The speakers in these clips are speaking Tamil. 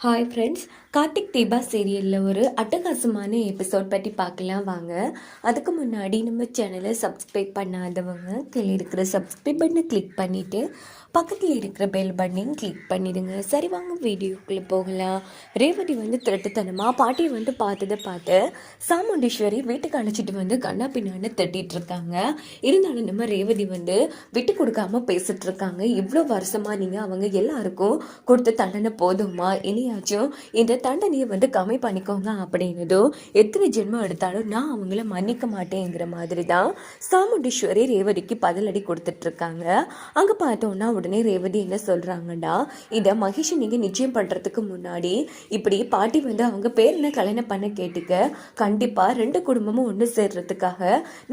ஹாய் ஃப்ரெண்ட்ஸ் கார்த்திக் தீபா சீரியலில் ஒரு அட்டகாசமான எபிசோட் பற்றி பார்க்கலாம் வாங்க. அதுக்கு முன்னாடி நம்ம சேனலை சப்ஸ்கிரைப் பண்ணாதவங்க கீழே இருக்கிற சப்ஸ்கிரைப் பண்ணி கிளிக் பண்ணிவிட்டு பக்கத்தில் இருக்கிற பெல் பட்டனையும் கிளிக் பண்ணிடுங்க. சரி வாங்க வீடியோக்குள்ளே போகலாம். ரேவதி வந்து திருட்டுத்தனமாக பாட்டியை வந்து பார்த்ததை பார்த்து சாமுண்டீஸ்வரி வீட்டுக்கு அழைச்சிட்டு வந்து கண்ணா பின்னான்னு திட்டிட்டு இருக்காங்க. இருந்தாலும் நம்ம ரேவதி வந்து விட்டு கொடுக்காம பேசிட்டு இருக்காங்க. இவ்வளோ வருஷமாக நீங்கள் அவங்க எல்லாருக்கும் கொடுத்த தண்டனை போதுமா? இனியாச்சும் இந்த தண்டனையை வந்து கம்மி பண்ணிக்கோங்க அப்படின்னதும் எத்தனை ஜென்மம் எடுத்தாலும் நான் அவங்கள மன்னிக்க மாட்டேங்கிற மாதிரி தான் சாமுண்டீஸ்வரி ரேவதிக்கு பதிலடி கொடுத்துட்ருக்காங்க அங்கே பார்த்தோன்னா உடனே ரேவதி என்ன சொல்கிறாங்கன்னா இதை மகேஷை நீங்கள் நிச்சயம் பண்ணுறதுக்கு முன்னாடி இப்படி பாட்டி வந்து அவங்க பேரனை கல்யாணம் பண்ண கேட்டுக்க கண்டிப்பாக ரெண்டு குடும்பமும் ஒன்று சேர்றதுக்காக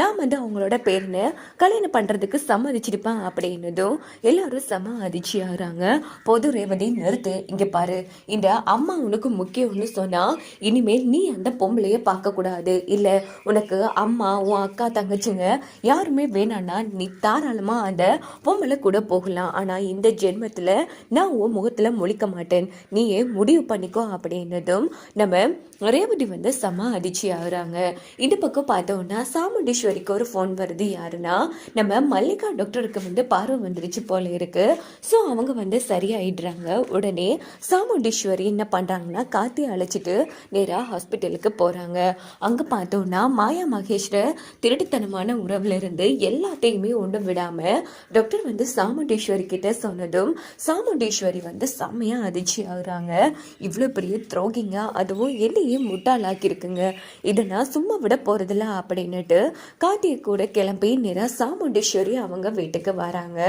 நான் வந்து அவங்களோட பேர்னு கல்யாணம் பண்ணுறதுக்கு சம்மதிச்சிருப்பேன் அப்படின்னதும் எல்லாரும் செம அதிர்ச்சி ஆகிறாங்க. பொது ரேவதி நிறுத்து. இங்கே பாரு இந்த அம்மா உனக்கு முக்கியம்னு சொன்னால் இனிமேல் நீ அந்த பொம்பளைய பார்க்கக்கூடாது. இல்லை உனக்கு அம்மா உன் அக்கா தங்கச்சிங்க யாருமே வேணான்னா நீ தாராளமாக அந்த பொம்பளை கூட போகலாம். ஆனால் இந்த ஜென்மத்தில் நான் உன் முகத்தில் முழிக்க மாட்டேன். நீயே முடிவு பண்ணிக்கோ அப்படின்னதும் நம்ம ரேவதி வந்து செம அதிர்ச்சி ஆகுறாங்க. இந்த பக்கம் பார்த்தோம்னா சாமுண்டீஸ்வரிக்கு ஒரு ஃபோன் வருது. யாருன்னா நம்ம மல்லிகா டாக்டருக்கு வந்து பார்வை வந்துருச்சு போல இருக்கு. ஸோ அவங்க வந்து சரியாயிடுறாங்க. உடனே சாமுண்டீஸ்வரி என்ன பண்ணுறாங்கன்னா காத்தி அழைச்சிட்டு நேராக ஹாஸ்பிட்டலுக்கு போகிறாங்க அங்கே பார்த்தோம்னா மாயா மகேஷ்ட திருட்டுத்தனமான உறவுல இருந்து எல்லாத்தையுமே ஒன்றும் விடாமல் டாக்டர் வந்து சாமுண்டீஸ்வரி கிட்ட சொன்னதும் சாமுண்டேஸ்வரி வந்து செம்மையாக அதிர்ச்சி ஆகுறாங்க. இவ்வளோ பெரிய துரோகிங்க. அதுவும் என்னையே முட்டாளாக்கியிருக்குங்க. இதை நான் சும்மா விட போகிறதில்ல அப்படின்னுட்டு கார்த்திகை கூட கிளம்பி நேராக சாமுண்டீஸ்வரி அவங்க வீட்டுக்கு வராங்க.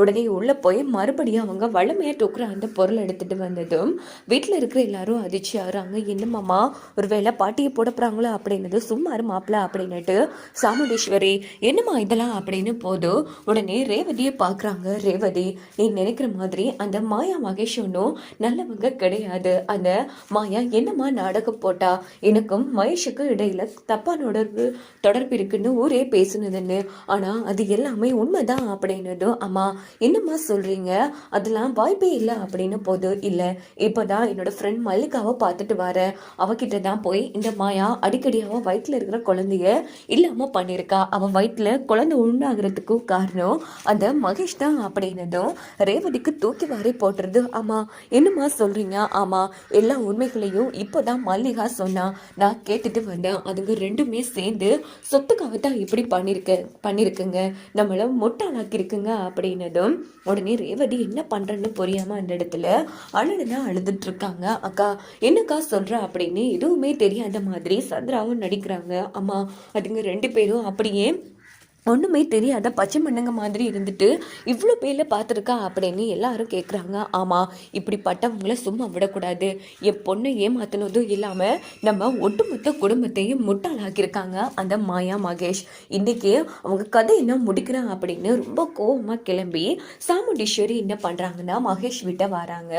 உடனே உள்ளே போய் மறுபடியும் அவங்க வளமையாக தூக்குற அந்த பொருள் எடுத்துகிட்டு வந்ததும் வீட்டில் இருக்கிற எல்லாரும் அதிர்ச்சி ஆகுறாங்க. என்னமாம்மா ஒரு வேளை பாட்டியை போட போகிறாங்களோ அப்படின்னது சும்மா இரு மாப்பிள அப்படின்னுட்டு சாமுண்டேஸ்வரி என்னம்மா இதெல்லாம்? அப்படின்னு போதும் உடனே ரேவதியை பார்க்குறாங்க ரேவதி நீ நினைக்கிற மாதிரி அந்த மாயா மகேஷ் ஒன்றும் நல்லவங்க கிடையாது. அந்த மாயா என்னம்மா நாடகம் போட்டா? எனக்கும் மகேஷுக்கும் இடையில தப்பான தொடர்பு தொடர்பு இருக்குன்னு ஊரே பேசுனதுன்னு. ஆனால் அது எல்லாமே உண்மைதான் அப்படின்னதும் அம்மா என்னம்மா சொல்றீங்க? அதெல்லாம் வாய்ப்பே இல்லை அப்படின்னு போது இல்லை. இப்போதான் என்னோட ஃப்ரெண்ட் மல்லிகாவை பார்த்துட்டு வரேன் அவகிட்ட தான் போய் இந்த மாயா அடிக்கடி அவ இருக்கிற குழந்தைய இல்லாம பண்ணியிருக்கா. அவ வயிற்றில் குழந்தை உண்டாகிறதுக்கும் காரணம் அந்த மகேஷ் தான் அப்படின்னது அப்படின்னதும் ரேவதிக்கு தூக்கி வாரி போட்டுறது ஆமாம் என்னம்மா சொல்கிறீங்க ஆமாம் எல்லா உண்மைகளையும் இப்போ தான் மல்லிகா சொன்னா. நான் கேட்டுட்டு வந்தேன். அதுங்க ரெண்டுமே சேர்ந்து சொத்துக்காக தான் இப்படி பண்ணியிருக்க பண்ணியிருக்குங்க நம்மள முட்டாளாக்கியிருக்குங்க அப்படின்னதும் உடனே ரேவதி என்ன பண்ணுறேன்னு புரியாமல் அந்த இடத்துல அழுதுனா அழுதுட்டு இருக்காங்க அக்கா என்னக்கா சொல்கிற அப்படின்னு எதுவுமே தெரியாத மாதிரி சந்திராவும் நடிக்கிறாங்க. அம்மா அதுங்க ரெண்டு பேரும் அப்படியே ஒன்றுமே தெரியாத பச்சை மண்ணுங்க மாதிரி இருந்துட்டு இவ்வளோ பேரில் பார்த்துருக்கா அப்படின்னு எல்லாரும் கேட்குறாங்க ஆமாம் இப்படிப்பட்டவங்கள சும்மா விடக்கூடாது. என் பொண்ணை ஏமாத்தினதும் இல்லாமல் நம்ம ஒட்டுமொத்த குடும்பத்தையும் முட்டாளாக்கியிருக்காங்க அந்த மாயா மகேஷ். இன்றைக்கி அவங்க கதை என்ன முடிக்கிறான் அப்படின்னு ரொம்ப கோவமாக கிளம்பி சாமுண்டீஸ்வரி என்ன பண்ணுறாங்கன்னா மகேஷ் விட்ட வராங்க.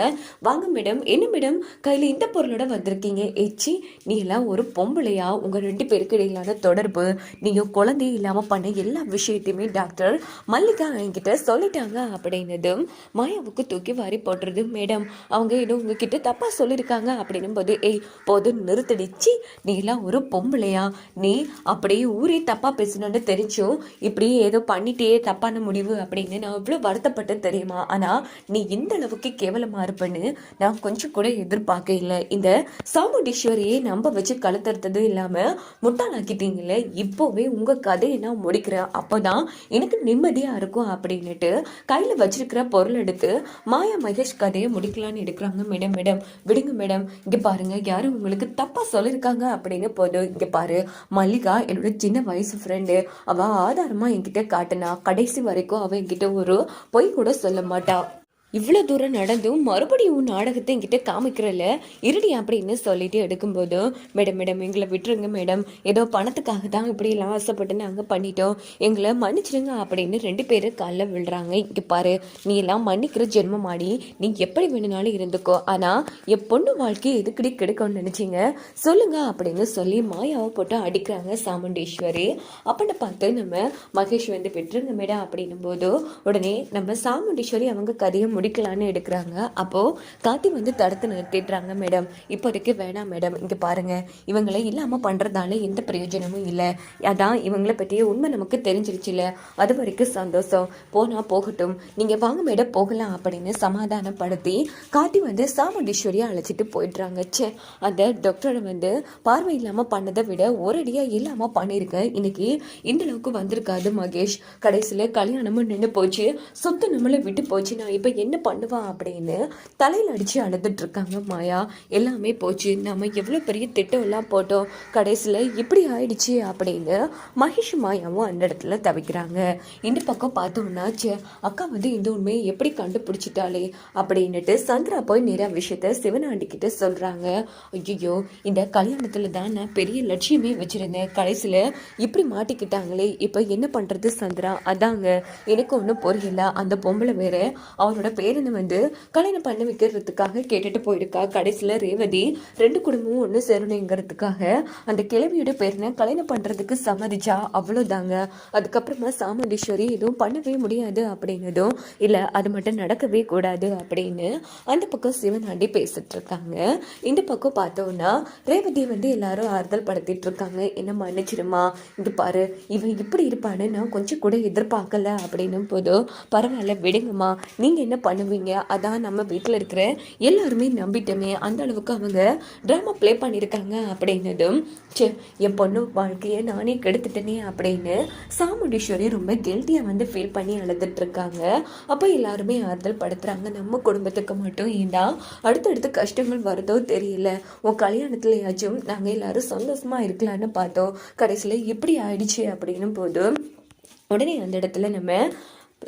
வாங்க மேடம் என்ன மேடம் கையில் இந்த பொருளோட வந்திருக்கீங்க. ஏச்சி நீ எல்லாம் ஒரு பொம்பளையா? உங்கள் ரெண்டு பேருக்கு இடையிலான தொடர்பு நீங்கள் குழந்தையும் இல்லாமல் பண்ண எல்லா விஷயத்தையுமே டாக்டர் மல்லிகா என்கிட்ட சொல்லிட்டாங்க அப்படின்னதும் மாயாவுக்கு தூக்கி வாரி போடுறது மேடம் அவங்க ஏதோ உங்ககிட்ட தப்பாக சொல்லியிருக்காங்க அப்படின்னும் போது ஏய் போதும் நிறுத்தடிச்சு நீ எல்லாம் ஒரு பொம்பளையா? நீ அப்படியே ஊரே தப்பாக பேசணும்னு தெரிஞ்சும் இப்படியே ஏதோ பண்ணிட்டே தப்பான முடிவு அப்படின்னு நான் இவ்வளோ வருத்தப்பட்டேன் தெரியுமா? ஆனால் நீ இந்த அளவுக்கு கேவலமாக இருப்பேன்னு நான் கொஞ்சம் கூட எதிர்பார்க்க இல்லை. இந்த சாமுண்டீஸ்வரியை நம்ப வச்சு கலத்துறது இல்லாமல் முட்டாளாக்கிட்டீங்களே இப்போவே உங்கள் கதையை நான் முடிக்கிறேன். அப்போ தான் எனக்கு நிம்மதியாக இருக்கும் அப்படின்னுட்டு கையில் வச்சிருக்கிற பொருள் எடுத்து மாயா மகேஷ் கதையை முடிக்கலான்னு எடுக்கிறாங்க. மேடம் மேடம் விடுங்க மேடம். இங்கே பாருங்க யாரும் உங்களுக்கு தப்பாக சொல்லியிருக்காங்க அப்படின்னு போதும் இங்கே பாரு மல்லிகா என்னோட சின்ன வயசு ஃப்ரெண்டு அவள் ஆதாரமாக என்கிட்ட காட்டினா கடைசி வரைக்கும் அவள் என்கிட்ட ஒரு பொய் கூட சொல்ல மாட்டாள் இவ்வளோ தூரம் நடந்தும் மறுபடியும் உன் நாடகத்தை என்கிட்ட காமிக்கிறல இருடி அப்படின்னு சொல்லிட்டு எடுக்கும்போது மேடம் மேடம் எங்களை விட்டுருங்க மேடம். ஏதோ பணத்துக்காக தான் இப்படியெல்லாம் ஆசைப்பட்டு நாங்கள் பண்ணிட்டோம். எங்களை மன்னிச்சிடுங்க அப்படின்னு ரெண்டு பேரும் காலில் விழுறாங்க. இங்கே பாரு நீ எல்லாம் மன்னிக்கிற ஜென்மம் ஆடி நீ எப்படி வேணும்னாலும் இருந்துக்கோ. ஆனால் என் பொண்ணு வாழ்க்கையை எதுக்கடி கிடைக்கும்னு நினச்சிங்க? சொல்லுங்க அப்படின்னு சொல்லி மாயாவை போட்டு அடிக்கிறாங்க சாமுண்டீஸ்வரி. அப்படின்னு பார்த்து நம்ம மகேஷ் வந்து விட்டுருங்க மேடம் அப்படின்னும் போது உடனே நம்ம சாமுண்டீஸ்வரி அவங்க கதையை முடிக்கலான்னு எடுக்கிறாங்க. அப்போது கார்த்தி வந்து தடுத்து நிறுத்திடுறாங்க மேடம். இப்போதைக்கு வேணாம் மேடம். இங்கே பாருங்கள் இவங்களை இல்லாமல் பண்ணுறதால எந்த பிரயோஜனமும் இல்லை. அதான் இவங்களை பற்றிய உண்மை நமக்கு தெரிஞ்சிருச்சுல அது வரைக்கும் சந்தோஷம். போனால் போகட்டும். நீங்கள் வாங்க மேடம். போகலாம் அப்படின்னு சமாதானப்படுத்தி கார்த்தி வந்து சாமுண்டீஸ்வரியை அழைச்சிட்டு போயிடுறாங்க. சே அந்த டாக்டரை வந்து பார்வை இல்லாமல் பண்ணதை விட ஒரடியாக இல்லாமல் பண்ணியிருக்கேன் இன்னைக்கு இந்தளவுக்கு வந்திருக்காது மகேஷ். கடைசியில் கல்யாணமும் நின்று போச்சு. சொத்து நம்மளை விட்டு போச்சு நான் இப்போ என்ன என்ன பண்ணுவான் அப்படின்னு தலையில் அடித்து அழுதுட்டு இருக்காங்க மாயா. எல்லாமே போச்சு. நம்ம எவ்வளோ பெரிய திட்டம் எல்லாம் போட்டோம். கடைசியில் இப்படி ஆயிடுச்சு அப்படின்னு மகேஷ் மாயாவும் அந்த இடத்துல தவிக்கிறாங்க. இந்த பக்கம் பார்த்தோம்னா ச்சே அக்கா வந்து இந்த உண்மையை எப்படி கண்டுபிடிச்சிட்டாளே அப்படின்னுட்டு சந்திரா போய் நேரா விஷயத்த சிவனாண்டிக்கிட்ட சொல்கிறாங்க ஐயோ இந்த கல்யாணத்தில் தான் நான் பெரிய லட்சியமே வச்சுருந்தேன். கடைசியில் இப்படி மாட்டிக்கிட்டாங்களே. இப்போ என்ன பண்ணுறது சந்திரா? அதாங்க எனக்கு ஒன்றும் புரியல. அந்த பொம்பளை வேற அவரோட பேரனை வந்து கல்யாணம் பண்ண வைக்கிறதுக்காக கேட்டுட்டு போயிருக்கா. கடைசியில் ரேவதி ரெண்டு குடும்பமும் ஒன்று சேரணுங்கிறதுக்காக அந்த கிழவியோட பேரனை கல்யாணம் பண்ணுறதுக்கு சம்மதிச்சா? அவ்வளோதாங்க அதுக்கப்புறமா சாமுண்டீஸ்வரி எதுவும் பண்ணவே முடியாது அப்படின்னதும் இல்லை அது மட்டும் நடக்கவே கூடாது அப்படின்னு அந்த பக்கம் சிவனாண்டி பேசிட்டு இருக்காங்க. இந்த பக்கம் பார்த்தோம்னா ரேவதி வந்து எல்லாரும் ஆறுதல் படுத்திட்டு இருக்காங்க. என்ன மன்னிச்சிருமா இது பாரு இவன் இப்படி இருப்பான்னு நான் கொஞ்சம் கூட எதிர்பார்க்கல அப்படின்னும் போதும் பரவாயில்ல விடுங்கம்மா. நீங்கள் என்ன பண்ணுவீங்க? அதான் நம்ம வீட்டில் இருக்கிற எல்லாருமே நம்பிட்டோமே. அந்த அளவுக்கு அவங்க ட்ராமா ப்ளே பண்ணியிருக்காங்க அப்படின்னதும் சே என் பொண்ணு வாழ்க்கையை நானே கெடுத்துட்டேனே அப்படின்னு சாமுண்டீஸ்வரி ரொம்ப கெல்ட்டியாக வந்து ஃபீல் பண்ணி அழுதுட்ருக்காங்க அப்போ எல்லாருமே ஆறுதல் படுத்துகிறாங்க நம்ம குடும்பத்துக்கு மட்டும் ஏண்டா அடுத்தடுத்து கஷ்டங்கள் வருதோ தெரியல. உன் கல்யாணத்துலயாச்சும் நாங்கள் எல்லாரும் சந்தோஷமாக இருக்கலாம்னு பார்த்தோம். கடைசியில் இப்படி ஆயிடுச்சு அப்படின்னும் போது உடனே அந்த இடத்துல நம்ம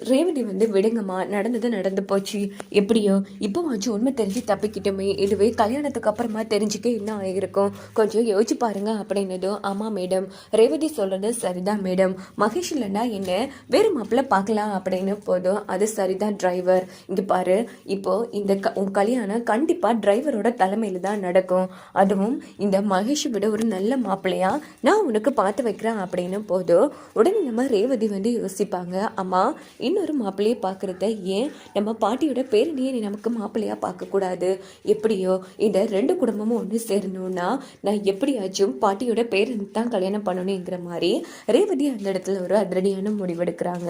ரேவதி வந்து விடுங்கம்மா நடந்தது நடந்து போச்சு. எப்படியோ இப்போ வச்சு உண்மை தெரிஞ்சு தப்பிக்கிட்டோமே. இதுவே கல்யாணத்துக்கு அப்புறமா தெரிஞ்சுக்க என்ன ஆகிருக்கும் கொஞ்சம் யோசிச்சு பாருங்க அப்படின்னதும் ஆமாம் மேடம். ரேவதி சொல்கிறது சரிதான் மேடம். மகேஷ் இல்லைன்னா என்ன? வேறு மாப்பிள்ள பார்க்கலாம் அப்படின்னு போதும். அது சரிதான் டிரைவர் இங்கே பாரு. இப்போது இந்த க உன் கல்யாணம் கண்டிப்பாக டிரைவரோட தலைமையில் தான் நடக்கும். அதுவும் இந்த மகேஷை விட ஒரு நல்ல மாப்பிள்ளையாக நான் உனக்கு பார்த்து வைக்கிறேன் அப்படின்னு போதும். உடனே நம்ம ரேவதி வந்து யோசிப்பாங்க. அம்மா இன்னொரு மாப்பிள்ளையை பார்க்குறத ஏன் நம்ம பாட்டியோட பேரனையே நீ நமக்கு மாப்பிள்ளையாக பார்க்கக்கூடாது? எப்படியோ இந்த ரெண்டு குடும்பமும் ஒன்று சேரணும்னா நான் எப்படியாச்சும் பாட்டியோட பேரன் தான் கல்யாணம் பண்ணணுங்கிற மாதிரி ரேவதி அந்த இடத்துல ஒரு அதிரடியான முடிவெடுக்கிறாங்க.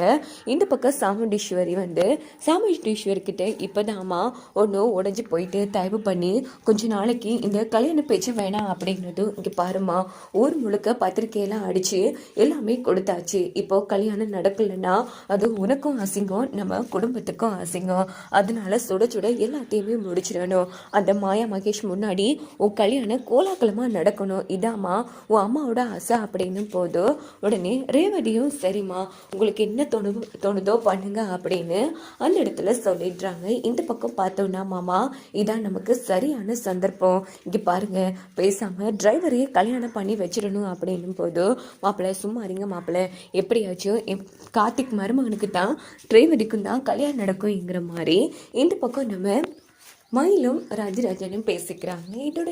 இந்த பக்கம் சாமுண்டீஸ்வரி வந்து சாமுண்டீஸ்வரி இப்போ இப்போதாம்மா ஒன்று உடஞ்சி போயிட்டு தயவு பண்ணி கொஞ்ச நாளைக்கு இந்த கல்யாண பேச்சு வேணாம் அப்படிங்கிறதும் இங்கே பாருமா ஊர் முழுக்க பத்திரிக்கையெல்லாம் அடித்து எல்லாமே கொடுத்தாச்சு. இப்போ கல்யாணம் நடக்கலைன்னா அது உனக்கு உனக்கும் அசிங்கம் நம்ம குடும்பத்துக்கும் அசிங்கம். அதனால சுட சுட எல்லாத்தையுமே முடிச்சிடணும். அந்த மாயா மகேஷ் முன்னாடி உன் கல்யாணம் கோலாகலமாக நடக்கணும். இதாம்மா உன் அம்மாவோட ஆசை அப்படின்னு போதும் உடனே ரேவதியும் சரிம்மா உங்களுக்கு என்ன தோணு தோணுதோ பண்ணுங்க அப்படின்னு அந்த இடத்துல சொல்லிடுறாங்க. இந்த பக்கம் பார்த்தோம்னா மாமா இதான் நமக்கு சரியான சந்தர்ப்பம். இங்கே பாருங்க பேசாம டிரைவரையே கல்யாணம் பண்ணி வச்சிடணும் அப்படின்னும் போது மாப்பிள்ளை சும்மா இருங்க மாப்பிள்ளை எப்படியாச்சும் என் கார்த்திக் மருமகனுக்கு தான் ரேவதிக்கும் தான் கல்யாணம் நடக்கும்ங்கிற மாதிரி இந்த பக்கம் நம்ம மயிலும் ராஜராஜனும் பேசிக்கிறாங்க. இதோட